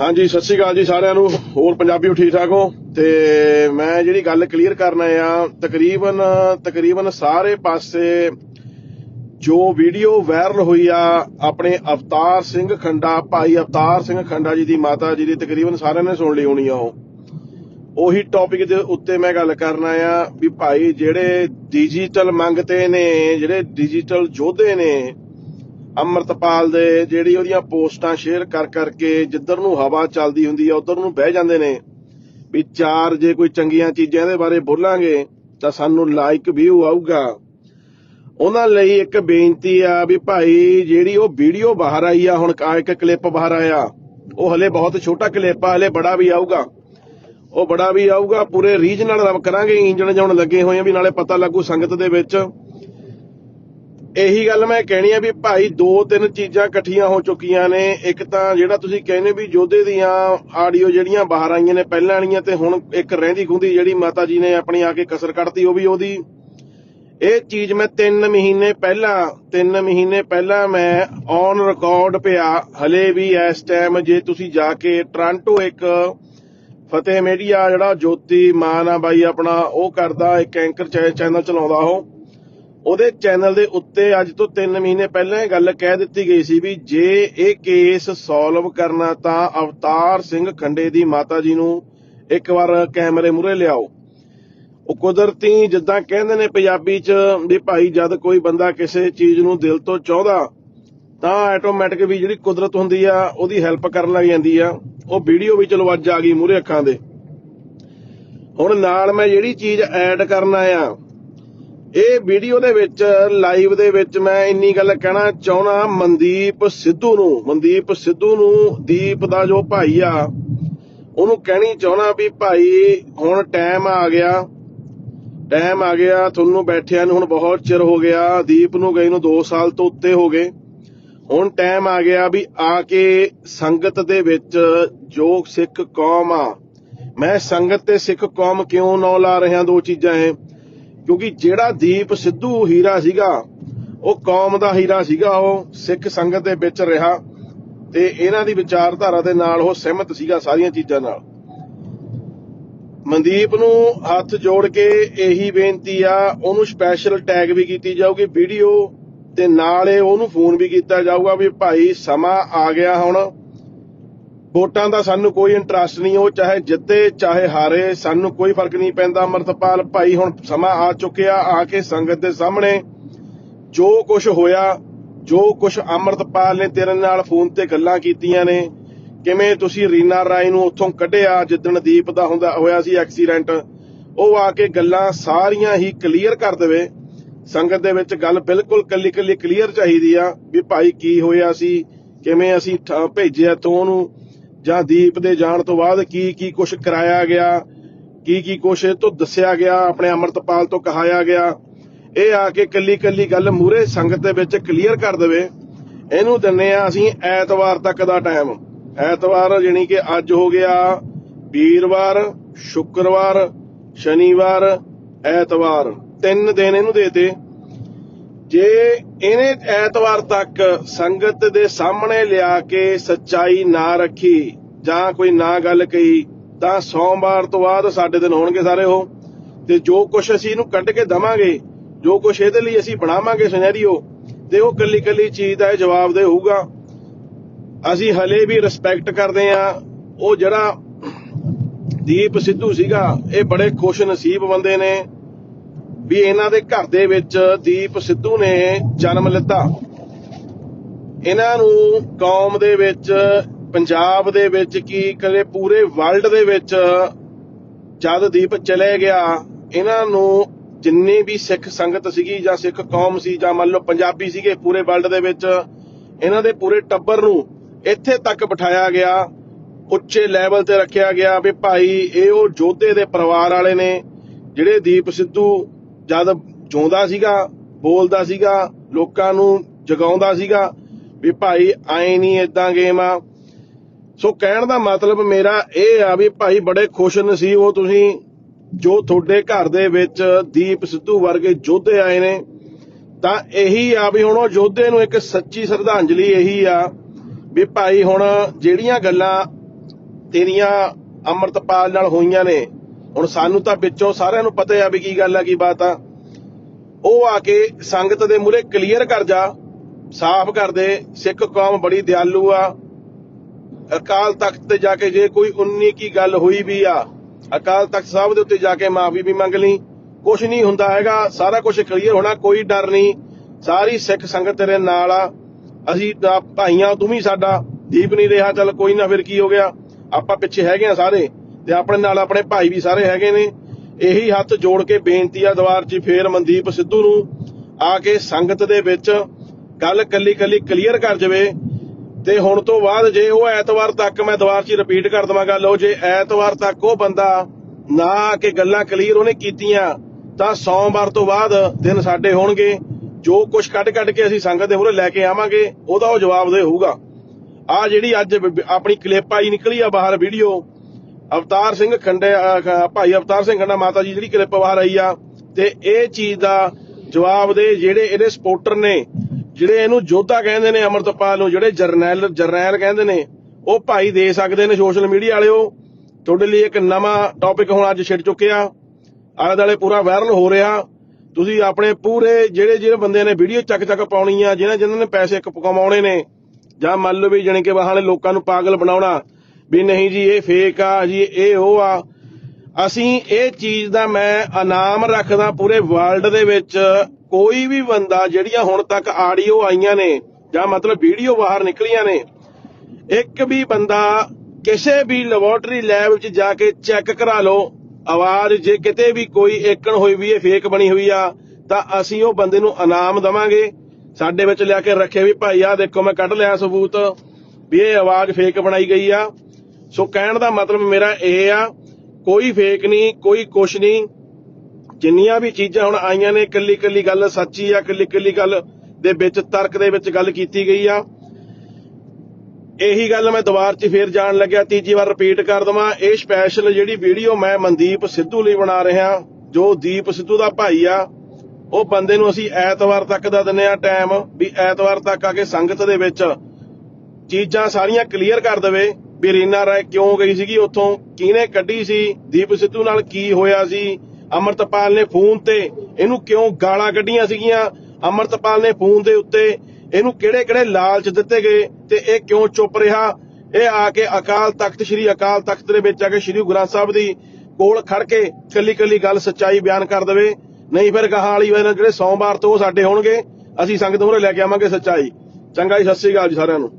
ਹਾਂਜੀ, ਸਤਿ ਸ਼੍ਰੀ ਅਕਾਲ ਜੀ ਸਾਰਿਆਂ ਨੂੰ। ਹੋਰ ਪੰਜਾਬੀਓ ਠੀਕ ਠਾਕ ਹੋ? ਤੇ ਮੈਂ ਜਿਹੜੀ ਗੱਲ ਕਲੀਅਰ ਕਰਨਾ ਆ ਤਕਰੀਬਨ ਤਕਰੀਬਨ ਸਾਰੇ ਪਾਸੇ ਜੋ ਵੀਡੀਓ ਵਾਇਰਲ ਹੋਈ ਆ, ਆਪਣੇ ਅਵਤਾਰ ਸਿੰਘ ਖੰਡਾ, ਭਾਈ ਅਵਤਾਰ ਸਿੰਘ ਖੰਡਾ ਜੀ ਦੀ ਮਾਤਾ ਜੀ ਦੀ, ਤਕਰੀਬਨ ਸਾਰਿਆਂ ਨੇ ਸੁਣ ਲਈ ਹੋਣੀ ਆ ਉਹ। ਉਹੀ ਟੌਪਿਕ ਦੇ ਉੱਤੇ ਮੈਂ ਗੱਲ ਕਰਨਾ ਆ ਵੀ ਭਾਈ ਜਿਹੜੇ ਡਿਜੀਟਲ ਮੰਗਤੇ ਨੇ, ਜਿਹੜੇ ਡਿਜੀਟਲ ਯੋਧੇ ਨੇ ਅੰਮ੍ਰਿਤਪਾਲ ਦੇ ਜਿਹੜੀ ਉਹਦੀਆਂ ਪੋਸਟਾਂ ਸ਼ੇਅਰ ਕਰ ਕਰਕੇ ਜਿੱਧਰ ਨੂੰ ਹਵਾ ਚੱਲਦੀ ਹੁੰਦੀ ਆ, ਉਧਰ ਨੂੰ ਬਹਿ ਜਾਂਦੇ ਨੇ। ਵੀ ਚਾਰ ਜੇ ਕੋਈ ਚੰਗੀਆਂ ਚੀਜ਼ਾਂ ਦੇ ਬਾਰੇ ਬੋਲਾਂਗੇ, ਤਾਂ ਸਾਨੂੰ ਲਾਈਕ ਵਿਊ ਆਊਗਾ। ਉਹਨਾਂ ਲਈ ਇੱਕ ਬੇਨਤੀ ਆ ਵੀ ਭਾਈ, ਜਿਹੜੀ ਉਹ ਵੀਡੀਓ ਬਾਹਰ ਆਈ ਆ, ਹੁਣ ਕਾ ਇੱਕ ਕਲਿੱਪ ਬਾਹਰ ਆਇਆ। ਉਹ ਹਲੇ ਬਹੁਤ ਛੋਟਾ ਕਲਿੱਪ ਆ, ਹਲੇ ਬੜਾ ਵੀ ਆਊਗਾ। ਉਹ ਬੜਾ ਵੀ ਆਊਗਾ, ਪੂਰੇ ਰੀਜਨਲ ਰਬ ਕਰਾਂਗੇ, ਇੰਜਣ ਜਾਉਣ ਲੱਗੇ ਹੋਏ ਆ ਵੀ ਨਾਲੇ ਪਤਾ ਲੱਗੂ ਸੰਗਤ ਦੇ ਵਿੱਚ। ਇਹੀ ਗੱਲ ਮੈਂ ਕਹਿਣੀ ਆ ਵੀ ਭਾਈ ਦੋ ਤਿੰਨ ਚੀਜ਼ਾਂ ਇਕੱਠੀਆਂ ਹੋ ਚੁੱਕੀਆਂ ਨੇ। ਇੱਕ ਤਾਂ ਜਿਹੜਾ ਤੁਸੀਂ ਕਹਿੰਦੇ ਵੀ ਜੋਧੇ ਦੀਆਂ ਆਡੀਓ ਜਿਹੜੀਆਂ ਬਾਹਰ ਆਈਆਂ ਨੇ ਪਹਿਲਾਂ ਵਾਲੀਆਂ ਤੇ ਹੁਣ ਇੱਕ ਰਹਿੰਦੀ ਖੁੰਦੀ ਜਿਹੜੀ ਮਾਤਾ ਜੀ ਨੇ ਆਪਣੀ ਆ ਕੇ ਕਸਰ ਕੱਢਤੀ ਉਹ ਵੀ ਉਹਦੀ। ਇਹ ਚੀਜ਼ ਮੈਂ 3 ਮਹੀਨੇ ਪਹਿਲਾਂ 3 ਮਹੀਨੇ ਪਹਿਲਾਂ ਮੈਂ ਔਨ ਰਿਕਾਰਡ ਪਿਆ। ਹਲੇ ਵੀ ਇਸ ਟਾਈਮ ਜੇ ਤੁਸੀਂ ਜਾ ਕੇ ਟ੍ਰਾਂਟੋ ਇੱਕ ਫਤਿਹ ਮੀਡੀਆ ਜਿਹੜਾ ਜੋਤੀ ਮਾਨ ਆ ਬਾਈ ਆਪਣਾ, ਉਹ ਕਰਦਾ, ਇੱਕ ਐਂਕਰ ਚੈਨਲ ਚਲਾਉਂਦਾ ਉਹ। ਉਹਦੇ ਚੈਨਲ ਦੇ ਉੱਤੇ ਅੱਜ ਤੋਂ 3 ਮਹੀਨੇ ਪਹਿਲਾਂ ਇਹ ਗੱਲ ਕਹਿ ਦਿੱਤੀ ਗਈ ਸੀ ਵੀ ਜੇ ਇਹ ਕੇਸ ਸੋਲਵ ਕਰਨਾ ਤਾਂ ਅਵਤਾਰ ਸਿੰਘ ਖੰਡੇ ਦੀ ਮਾਤਾ ਜੀ ਨੂੰ ਇੱਕ ਵਾਰ ਕੈਮਰੇ ਮੂਹਰੇ ਲਿਆਓ। ਉਹ ਕੁਦਰਤੀ ਜਿੱਦਾਂ ਕਹਿੰਦੇ ਨੇ ਪੰਜਾਬੀ ਚ ਵੀ ਭਾਈ ਜਦ ਕੋਈ ਬੰਦਾ ਕਿਸੇ ਚੀਜ਼ ਨੂੰ ਦਿਲ ਤੋਂ ਚਾਹੁੰਦਾ ਤਾਂ ਆਟੋਮੈਟਿਕ ਵੀ ਜਿਹੜੀ ਕੁਦਰਤ ਹੁੰਦੀ ਆ, ਉਹਦੀ ਹੈਲਪ ਕਰਨ ਲੱਗ ਜਾਂਦੀ ਆ। ਉਹ ਵੀਡੀਓ ਵੀ ਚਲੋ ਅੱਜ ਆ ਗਈ ਮੂਹਰੇ ਅੱਖਾਂ ਦੇ। ਹੁਣ ਨਾਲ ਮੈਂ ਜਿਹੜੀ ਚੀਜ਼ ਐਡ ਕਰਨਾ ਆ ਇਹ ਵੀਡੀਓ ਦੇ ਵਿੱਚ, ਲਾਈਵ ਦੇ ਵਿੱਚ ਮੈਂ ਇੰਨੀ ਗੱਲ ਕਹਿਣਾ ਚਾਹਣਾ ਮਨਦੀਪ ਸਿੱਧੂ ਨੂੰ, ਮਨਦੀਪ ਸਿੱਧੂ ਨੂੰ ਦੀਪ ਦਾ ਜੋ ਭਾਈ ਆ, ਉਹਨੂੰ ਕਹਿਣੀ ਚਾਹਣਾ ਵੀ ਭਾਈ ਹੁਣ ਟਾਈਮ ਆ ਗਿਆ। ਟਾਈਮ ਆ ਗਿਆ, ਤੁਹਾਨੂੰ ਬੈਠਿਆਂ ਨੂੰ ਹੁਣ ਬਹੁਤ ਚਿਰ ਹੋ ਗਿਆ, ਦੀਪ ਨੂੰ ਗਈ ਨੂੰ 2 ਸਾਲ ਤੋਂ ਉੱਤੇ ਹੋ ਗਏ। ਹੁਣ ਟਾਈਮ ਆ ਗਿਆ ਵੀ ਆ ਕੇ ਸੰਗਤ ਦੇ ਵਿੱਚ ਜੋ ਸਿੱਖ ਕੌਮ ਆ। ਮੈਂ ਸੰਗਤ ਤੇ ਸਿੱਖ ਕੌਮ ਕਿਉਂ ਨਾ ਲਾ ਰਿਹਾ ਦੋ ਚੀਜ਼ਾਂ ਇਹ? ਕਿਉਂਕਿ ਜਿਹੜਾ ਦੀਪ ਸਿੱਧੂ ਹੀਰਾ ਸੀਗਾ, ਉਹ ਕੌਮ ਦਾ ਹੀਰਾ ਸੀਗਾ, ਉਹ ਸਿੱਖ ਸੰਗਤ ਦੇ ਵਿੱਚ ਰਿਹਾ ਤੇ ਇਹਨਾਂ ਦੀ ਵਿਚਾਰਧਾਰਾ ਦੇ ਨਾਲ ਉਹ ਸਹਿਮਤ ਸੀਗਾ ਸਾਰੀਆਂ ਚੀਜ਼ਾਂ ਨਾਲ। ਮਨਦੀਪ ਨੂੰ ਹੱਥ ਜੋੜ ਕੇ ਇਹੀ ਬੇਨਤੀ ਆ, ਉਹਨੂੰ ਸਪੈਸ਼ਲ ਟੈਗ ਵੀ ਕੀਤੀ ਜਾਊਗੀ ਵੀਡੀਓ ਤੇ ਨਾਲ ਇਹ ਉਹਨੂੰ ਫੋਨ ਵੀ ਕੀਤਾ ਜਾਊਗਾ ਵੀ ਭਾਈ ਸਮਾਂ ਆ ਗਿਆ ਹੁਣ। ਵੋਟਾਂ ਦਾ ਸਾਨੂੰ ਕੋਈ ਇੰਟਰਸਟ ਨਹੀਂ, ਉਹ ਚਾਹੇ ਜਿੱਤੇ, ਚਾਹੇ ਹਾਰੇ, ਸਾਨੂੰ ਕੋਈ ਫ਼ਰਕ ਨਹੀਂ ਪੈਂਦਾ। ਅਮਰਤਪਾਲ ਭਾਈ ਹੁਣ ਸਮਾਂ ਆ ਚੁੱਕਿਆ, ਆ ਕੇ ਸੰਗਤ ਦੇ ਸਾਹਮਣੇ। ਜੋ ਕੁਝ ਹੋਇਆ, ਜੋ ਕੁਝ ਅਮਰਤਪਾਲ ਨੇ ਤੇਰੇ ਨਾਲ ਫੋਨ ਤੇ ਗੱਲਾਂ ਕੀਤੀਆਂ ਨੇ, ਕਿਵੇਂ ਤੁਸੀਂ ਰੀਨਾ ਰਾਏ ਨੂੰ ਉੱਥੋਂ ਕੱਢਿਆ ਜਿੱਦਣ ਦੀਪ ਦਾ ਹੁੰਦਾ, ਹੋਇਆ ਸੀ ਐਕਸੀਡੈਂਟ ਉਹ ਆ ਕੇ ਗੱਲਾਂ ਸਾਰੀਆਂ ਹੀ ਕਲੀਅਰ ਕਰ ਦੇਵੇ। ਸੰਗਤ ਦੇ ਵਿੱਚ ਗੱਲ ਬਿਲਕੁਲ ਕੱਲੀ ਕੱਲੀ ਕਲੀਅਰ ਚਾਹੀਦੀ ਆ ਵੀ ਭਾਈ ਕੀ ਹੋਇਆ ਸੀ, ਕਿਵੇਂ ਅਸੀਂ ਭੇਜਿਆ, ਤੋਂ ਉਹਨੂੰ ਜਾਂ ਦੀਪ ਦੇ ਜਾਣ ਤੋਂ ਬਾਅਦ ਕੀ ਕੀ ਕੁਝ ਕਰਾਇਆ ਗਿਆ, ਕੀ ਕੀ ਕੁਝ ਇਹ ਤੋਂ ਦੱਸਿਆ ਗਿਆ, ਆਪਣੇ ਅਮਰਤਪਾਲ ਤੋਂ ਕਹਾਇਆ ਗਿਆ। ਇਹ ਆ ਕੇ ਕੱਲੀ ਕੱਲੀ ਗੱਲ ਮੂਰੇ ਸੰਗਤ ਦੇ ਵਿੱਚ ਕਲੀਅਰ ਕਰ ਦੇਵੇ। ਇਹਨੂੰ ਦਿੰਨੇ ਆ ਅਸੀਂ ਐਤਵਾਰ ਤੱਕ ਦਾ ਟਾਈਮ ਐਤਵਾਰ ਜਾਣੀ ਕਿ ਅੱਜ ਹੋ ਗਿਆ ਵੀਰਵਾਰ, ਸ਼ੁੱਕਰਵਾਰ, ਸ਼ਨੀਵਾਰ, ਐਤਵਾਰ। ਤਿੰਨ ਦਿਨ ਇਹਨੂੰ ਦੇਤੇ। ਜੇ ਇਹਨੇ ਐਤਵਾਰ ਤੱਕ ਸੰਗਤ ਦੇ ਸਾਹਮਣੇ ਲਿਆ ਕੇ ਸੱਚਾਈ ਨਾ ਰੱਖੀ ਜਾਂ ਕੋਈ ਨਾ ਗੱਲ ਕਹੀ, ਤਾਂ ਸੋਮਵਾਰ ਤੋਂ ਬਾਅਦ ਸਾਡੇ ਦਿਨ ਹੋਣਗੇ ਸਾਰੇ ਉਹ। ਤੇ ਜੋ ਕੁਝ ਅਸੀਂ ਇਹਨੂੰ ਕੱਢ ਕੇ ਦਵਾਂਗੇ, ਜੋ ਕੁਛ ਇਹਦੇ ਲਈ ਅਸੀਂ ਬਣਾਵਾਂਗੇ ਸਿਨੈਰੀਓ ਤੇ ਉਹ ਕੱਲੀ ਕੱਲੀ ਚੀਜ਼ ਦਾ ਜਵਾਬ ਦੇ ਹੋਊਗਾ। ਅਸੀਂ ਹਲੇ ਵੀ ਰਿਸਪੈਕਟ ਕਰਦੇ ਆ ਉਹ ਜਿਹੜਾ ਦੀਪ ਸਿੱਧੂ ਸੀਗਾ, ਇਹ ਬੜੇ ਖੁਸ਼ ਨਸੀਬ ਬੰਦੇ ਨੇ। ਵੀ ਇਹਨਾਂ ਦੇ ਘਰ ਦੇ ਵਿੱਚ ਦੀਪ ਸਿੱਧੂ ਨੇ ਜਨਮ ਲਿੱਤਾ। ਇਹਨਾਂ ਨੂੰ ਕੌਮ ਦੇ ਵਿੱਚ, ਪੰਜਾਬ ਦੇ ਵਿੱਚ ਕੀ ਕਰੇ, ਪੂਰੇ ਵਰਲਡ ਦੇ ਵਿੱਚ ਜਦ ਦੀਪ ਚਲੇ ਗਿਆ, ਇਹਨਾਂ ਨੂੰ ਜਿੰਨੀ ਵੀ ਸਿੱਖ ਸੰਗਤ ਸੀਗੀ ਜਾਂ ਸਿੱਖ ਕੌਮ ਸੀ ਜਾਂ ਮੰਨ ਲਓ ਪੰਜਾਬੀ ਸੀਗੇ ਪੂਰੇ ਵਰਲਡ ਦੇ ਵਿੱਚ, ਇਹਨਾਂ ਦੇ ਪੂਰੇ ਟੱਬਰ ਨੂੰ ਇੱਥੇ ਤੱਕ ਬਿਠਾਇਆ ਗਿਆ, ਉੱਚੇ ਲੈਵਲ ਤੇ ਰੱਖਿਆ ਗਿਆ ਵੀ ਭਾਈ ਇਹ ਉਹ ਜੋਧੇ ਦੇ ਪਰਿਵਾਰ ਵਾਲੇ ਨੇ ਜਿਹੜੇ ਦੀਪ ਸਿੱਧੂ ਜਦ ਜਿਉਂਦਾ ਸੀਗਾ, ਬੋਲਦਾ ਸੀਗਾ, ਲੋਕਾਂ ਨੂੰ ਜਗਾਉਂਦਾ ਸੀਗਾ ਵੀ ਭਾਈ ਆਏ ਨਹੀਂ ਇਦਾਂ ਗੇਮ ਆ। ਸੋ ਕਹਿਣ ਦਾ ਮਤਲਬ ਮੇਰਾ ਇਹ ਆ ਵੀ ਭਾਈ ਬੜੇ ਖੁਸ਼ ਨਸੀਬ ਹੋ ਤੁਸੀਂ, ਜੋ ਤੁਹਾਡੇ ਘਰ ਦੇ ਵਿੱਚ ਦੀਪ ਸਿੱਧੂ ਵਰਗੇ ਯੋਧੇ ਆਏ ਨੇ। ਤਾਂ ਇਹੀ ਆ ਵੀ ਹੁਣ ਉਹ ਯੋਧੇ ਨੂੰ ਇੱਕ ਸੱਚੀ ਸ਼ਰਧਾਂਜਲੀ ਇਹੀ ਆ ਵੀ ਭਾਈ ਹੁਣ ਜਿਹੜੀਆਂ ਗੱਲਾਂ ਤੇਰੀਆਂ ਅੰਮ੍ਰਿਤਪਾਲ ਨਾਲ ਹੋਈਆਂ ਨੇ ਹੁਣ ਸਾਨੂੰ ਤਾਂ ਵਿੱਚੋਂ ਸਾਰਿਆਂ ਨੂੰ ਪਤਾ ਆ ਵੀ ਕੀ ਗੱਲ ਆ, ਕੀ ਬਾਤ ਆ। ਉਹ ਆ ਕੇ ਸੰਗਤ ਦੇ ਮੂਹਰੇ ਕਲੀਅਰ ਕਰ ਜਾ, ਸਾਫ਼ ਕਰ ਦੇ, ਸਿੱਖ ਕੌਮ ਬੜੀ ਦਿਆਲੂ ਆ। ਅਕਾਲ ਤਖਤ ਤੇ ਜਾ ਕੇ ਜੇ ਕੋਈ 19 ਕੀ ਗੱਲ ਹੋਈ ਵੀ ਆ, ਅਕਾਲ ਤਖਤ ਸਾਹਿਬ ਦੇ ਉੱਤੇ ਜਾ ਕੇ ਮਾਫੀ ਵੀ ਮੰਗ ਲਈ। ਕੁਝ ਨਹੀਂ ਹੁੰਦਾ ਹੈਗਾ, ਸਾਰਾ ਕੁਝ ਕਲੀਅਰ ਹੋਣਾ, ਕੋਈ ਡਰ ਨਹੀਂ। ਸਾਰੀ ਸਿੱਖ ਸੰਗਤ ਤੇਰੇ ਨਾਲ ਆ। ਅਸੀਂ ਤਾਂ ਭਾਈਆਂ, ਤੂੰ ਵੀ ਸਾਡਾ, ਦੀਪ ਨਹੀਂ ਰਿਹਾ, ਚੱਲ ਕੋਈ ਨਾ ਫਿਰ ਕੀ ਹੋ ਗਿਆ। ਆਪਾਂ ਪਿੱਛੇ ਹੈਗੇ ਆ ਸਾਰੇ। ਤੇ ਆਪਣੇ ਨਾਲ ਆਪਣੇ ਭਾਈ ਵੀ ਸਾਰੇ ਹੈਗੇ ਨੇ। ਇਹੀ ਹੱਥ ਜੋੜ ਕੇ ਬੇਨਤੀ ਆ ਦਵਾਰ 'ਚ ਫੇਰ ਮਨਦੀਪ ਸਿੱਧੂ ਨੂੰ ਆ ਕੇ ਸੰਗਤ ਦੇ ਵਿੱਚ ਗੱਲ ਕੱਲੀ ਕੱਲੀ ਕਲੀਅਰ ਕਰ ਜਾਵੇ। ਤੇ ਹੁਣ ਤੋਂ ਬਾਅਦ ਜੇ ਉਹ ਐਤਵਾਰ ਤੱਕ ਮੈਂ ਦੁਬਾਰ 'ਚ ਰਿਪੀਟ ਕਰ ਦਵਾਂ ਗੱਲ, ਉਹ ਜੇ ਐਤਵਾਰ ਤੱਕ ਉਹ ਬੰਦਾ ਨਾ ਆ ਕੇ ਗੱਲਾਂ ਕਲੀਅਰ ਉਹਨੇ ਕੀਤੀਆਂ, ਤਾਂ ਸੋਮਵਾਰ ਤੋਂ ਬਾਅਦ ਦਿਨ ਸਾਡੇ ਹੋਣਗੇ। ਜੋ ਕੁਝ ਕੱਢ ਕੱਢ ਕੇ ਅਸੀਂ ਸੰਗਤ ਦੇ ਮੂਹਰੇ ਲੈ ਕੇ ਆਵਾਂਗੇ, ਉਹਦਾ ਉਹ ਜਵਾਬ ਦੇ ਹੋਊਗਾ। ਆ ਜਿਹੜੀ ਅੱਜ ਆਪਣੀ ਕਲਿੱਪ ਆਈ ਨਿਕਲੀ ਆ ਬਾਹਰ ਵੀਡੀਓ ਅਵਤਾਰ ਸਿੰਘ ਖੰਡੇ ਭਾਈ ਅਵਤਾਰ ਸਿੰਘ ਖੰਡਾ ਮਾਤਾ ਜੀ ਜਿਹੜੀ ਕਲਿੱਪ ਬਾਹਰ ਆਈ ਆ, ਤੇ ਇਹ ਚੀਜ਼ ਦਾ ਜਵਾਬ ਦੇ ਜਿਹੜੇ ਇਹਦੇ ਸਪੋਰਟਰ ਨੇ, ਜਿਹੜੇ ਇਹਨੂੰ ਯੋਧਾ ਕਹਿੰਦੇ ਨੇ, ਅਮਰਤਪਾਲ ਨੂੰ, ਜਿਹੜੇ ਜਰਨੈਲ ਜਰਨੈਲ ਕਹਿੰਦੇ ਨੇ, ਉਹ ਭਾਈ ਦੇ ਸਕਦੇ ਨੇ ਸੋਸ਼ਲ ਮੀਡੀਆ ਵਾਲਿਓ। ਤੁਹਾਡੇ ਲਈ ਇੱਕ ਨਵਾਂ ਟੌਪਿਕ ਹੁਣ ਅੱਜ ਛਿੜ ਚੁੱਕਿਆ। ਆਲੇ ਦੁਆਲੇ ਪੂਰਾ ਵਾਇਰਲ ਹੋ ਰਿਹਾ। ਤੁਸੀਂ ਆਪਣੇ ਪੂਰੇ ਜਿਹੜੇ ਜਿਹੜੇ ਬੰਦੇ ਨੇ ਵੀਡੀਓ ਚੱਕ ਚੱਕ ਪਾਉਣੀ ਆ, ਜਿਹਨਾਂ ਜਿਨ੍ਹਾਂ ਨੇ ਪੈਸੇ ਕਮਾਉਣੇ ਨੇ, ਜਾਂ ਮੰਨ ਲਓ ਵੀ ਜਾਣੀ ਕਿ ਵਾਹਣੇ ਲੋਕਾਂ ਨੂੰ ਪਾਗਲ ਬਣਾਉਣਾ ਵੀ ਨਹੀਂ ਜੀ, ਇਹ ਫੇਕ ਆ ਜੀ, ਇਹ ਉਹ ਆ। ਅਸੀਂ ਇਹ ਚੀਜ਼ ਦਾ ਮੈਂ ਇਨਾਮ ਰੱਖਦਾ ਪੂਰੇ ਵਰਲਡ ਦੇ ਵਿੱਚ। ਕੋਈ ਵੀ ਬੰਦਾ ਜਿਹੜੀਆਂ ਹੁਣ ਤੱਕ ਆਡੀਓ ਆਈਆਂ ਨੇ ਜਾਂ ਮਤਲਬ ਵੀਡੀਓ ਬਾਹਰ ਨਿਕਲੀਆਂ ਨੇ, ਇੱਕ ਵੀ ਬੰਦਾ ਕਿਸੇ ਵੀ ਲੈਬੋਰਟਰੀ ਲੈਬ 'ਚ ਜਾ ਕੇ ਚੈੱਕ ਕਰਾ ਲਓ। ਆਵਾਜ਼ ਜੇ ਕਿਤੇ ਵੀ ਕੋਈ ਏਕਣ ਹੋਈ ਵੀ ਇਹ ਫੇਕ ਬਣੀ ਹੋਈ ਆ, ਤਾਂ ਅਸੀਂ ਉਹ ਬੰਦੇ ਨੂੰ ਇਨਾਮ ਦਵਾਂਗੇ। ਸਾਡੇ ਵਿੱਚ ਲਿਆ ਕੇ ਰੱਖੇ ਵੀ ਭਾਈ ਆ ਦੇਖੋ ਮੈਂ ਕੱਢ ਲਿਆ ਸਬੂਤ ਵੀ ਇਹ ਆਵਾਜ਼ ਫੇਕ ਬਣਾਈ ਗਈ ਆ। ਸੋ ਕਹਿਣ ਦਾ ਮਤਲਬ ਮੇਰਾ ਇਹ ਆ, ਕੋਈ ਫੇਕ ਨਹੀਂ, ਕੋਈ ਕੁਛ ਨਹੀਂ। ਜਿੰਨੀਆਂ ਵੀ ਚੀਜ਼ਾਂ ਹੁਣ ਆਈਆਂ ਨੇ ਕੱਲੀ ਕੱਲੀ ਗੱਲ ਸੱਚੀ ਆ ਕੱਲੀ ਕੱਲੀ ਗੱਲ ਦੇ ਵਿੱਚ, ਤਰਕ ਦੇ ਵਿੱਚ ਗੱਲ ਕੀਤੀ ਗਈ ਆ। ਇਹੀ ਗੱਲ ਮੈਂ ਦੁਬਾਰ 'ਚ ਫੇਰ ਜਾਣ ਲੱਗਿਆ, ਤੀਜੀ ਵਾਰ ਰਿਪੀਟ ਕਰ ਦਵਾਂ। ਇਹ ਸਪੈਸ਼ਲ ਜਿਹੜੀ ਵੀਡੀਓ ਮੈਂ ਮਨਦੀਪ ਸਿੱਧੂ ਲਈ ਬਣਾ ਰਿਹਾ, ਜੋ ਦੀਪ ਸਿੱਧੂ ਦਾ ਭਾਈ ਆ, ਉਹ ਬੰਦੇ ਨੂੰ ਅਸੀਂ ਐਤਵਾਰ ਤੱਕ ਦਾ ਦਿੰਨੇ ਆ ਟਾਈਮ ਵੀ ਐਤਵਾਰ ਤੱਕ ਆ ਕੇ ਸੰਗਤ ਦੇ ਵਿੱਚ ਚੀਜ਼ਾਂ ਸਾਰੀਆਂ ਕਲੀਅਰ ਕਰ ਦੇਵੇ। ਵੀ ਰੀਨਾ ਰਾਏ ਕਿਉਂ ਗਈ ਸੀਗੀ? ਉੱਥੋਂ ਕਿਹਨੇ ਕੱਢੀ ਸੀ? ਦੀਪ ਸਿੱਧੂ ਨਾਲ ਕੀ ਹੋਇਆ ਸੀ? ਅਮਰਤਪਾਲ ਨੇ ਫੋਨ ਤੇ ਇਹਨੂੰ ਕਿਉਂ ਗਾਲਾਂ ਕੱਢੀਆਂ ਸੀਗੀਆਂ? ਅਮਰਤਪਾਲ ਨੇ ਫੋਨ ਦੇ ਉੱਤੇ ਇਹਨੂੰ ਕਿਹੜੇ ਕਿਹੜੇ ਲਾਲਚ ਦਿੱਤੇ ਗਏ ਤੇ ਇਹ ਕਿਉਂ ਚੁੱਪ ਰਿਹਾ? ਇਹ ਆ ਕੇ ਅਕਾਲ ਤਖਤ, ਸ੍ਰੀ ਅਕਾਲ ਤਖਤ ਦੇ ਵਿੱਚ ਆ ਕੇ ਸ੍ਰੀ ਗੁਰੂ ਗ੍ਰੰਥ ਸਾਹਿਬ ਦੀ ਕੋਲ ਖੜ ਕੇ ਕੱਲੀ ਕੱਲੀ ਗੱਲ ਸੱਚਾਈ ਬਿਆਨ ਕਰ ਦੇਵੇ। ਨਹੀਂ ਫਿਰ ਗਾਹਾਂ ਵਾਲੀ ਵਾਰ ਜਿਹੜੇ ਸੋਮਵਾਰ ਤੋਂ ਉਹ ਸਾਡੇ ਹੋਣਗੇ, ਅਸੀਂ ਸੰਗਤ ਮੂਹਰੇ ਲੈ ਕੇ ਆਵਾਂਗੇ ਸੱਚਾਈ। ਚੰਗਾ ਜੀ, ਸਤਿ ਸ੍ਰੀ ਅਕਾਲ ਜੀ ਸਾਰਿਆਂ ਨੂੰ।